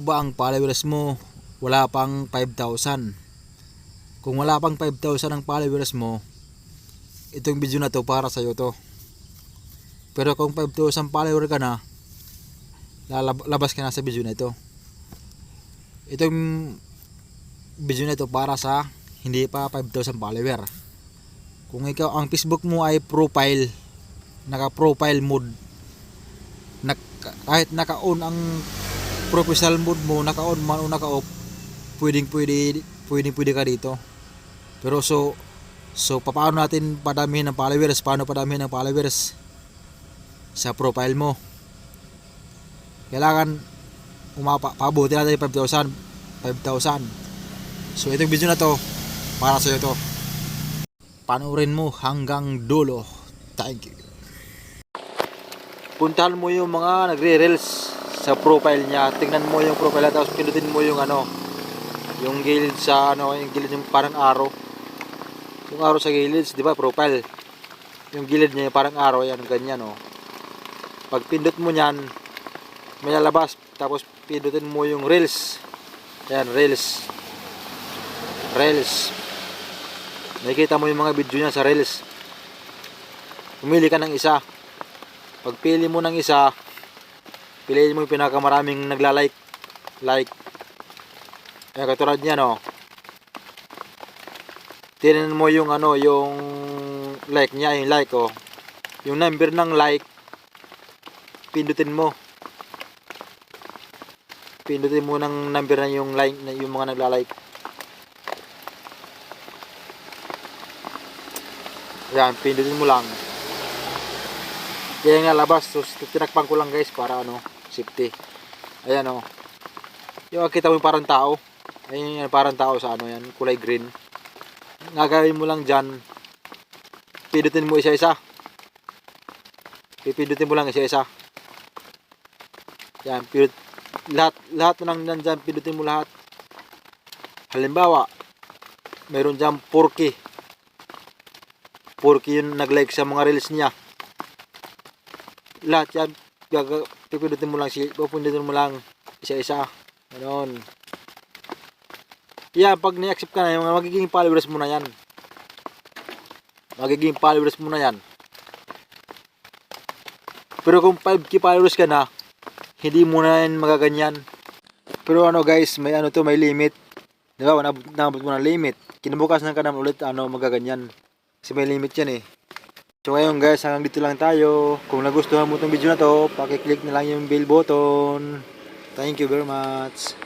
ba ang followers mo wala pang 5,000? Kung wala pang 5,000 ang followers mo, itong video na to para sa'yo to. Pero kung 5,000 follower ka na, lalab- labas ka na sa video na ito. Itong video na ito para sa hindi pa 5,000 follower. Kung ikaw ang Facebook mo ay profile, naka-profile mode, nak kahit naka-on ang professional mode mo, naka-on man o naka-off, pwedeng pwede, pwedeng pwede ka dito. Pero so, so paano natin padamihin ng followers? Paano padamihin ng followers? Sa profile mo. Kailangan umapa, pabuti natin yung 5,000. 5,000. So itong video na to, para sa'yo to. Panoorin mo hanggang dulo. Thank you. Puntahan mo yung mga nagre-reels sa profile niya. Tingnan mo yung profile tapos pinutin mo yung ano, yung gilid sa ano, yung gilid yung parang arrow. Yung arrow sa gilid, di ba, profile. Yung gilid niya yung parang arrow, yan, ganyan, oh. Pag pindot mo niyan, may lalabas, tapos pindutin mo yung reels. Yan, reels. Reels. Nakikita mo yung mga video niya sa reels. Pumili ka ng isa. Pag pili mo ng isa, piliin mo yung pinakamaraming nagla-like. Like. Kaya katulad niya, no. Tingnan mo yung ano, yung like niya, yung like, oh. Yung number ng like, pindutin mo. Pindutin mo ng number na yung like, yung mga nagla-like. Yan, pindutin mo lang. Kaya nga labas, so tinakpan ko lang guys para ano, safety. Ayan oh. Yung kita mo yung parang tao. Ayun yan, parang tao sa ano yan, kulay green. Nagawin mo lang dyan, pindutin mo isa-isa. Pipindutin mo lang isa-isa. Yan, pindut, lahat, lahat na nang nandyan, pindutin mo lahat. Halimbawa, meron dyan 4K. 4K yung nag-like sa mga reels niya. Lahat yan, gaga, pipindutin mo lang, si, pupindutin mo lang isa-isa. Ganon. Yan, pag ni-accept ka na, yung mga magiging followers mo na yan. Magiging followers mo na yan. Pero kung 5k followers ka na, hindi mo na yan magaganyan. Pero ano guys, may ano to, may limit. Di ba, nabot, mo ng limit. Kinabukasan ka naman ulit, ano, magaganyan. Kasi may limit yan eh. So ngayon guys, hanggang dito lang tayo. Kung nagustuhan mo itong video na to, pakiclick na lang yung bell button. Thank you very much.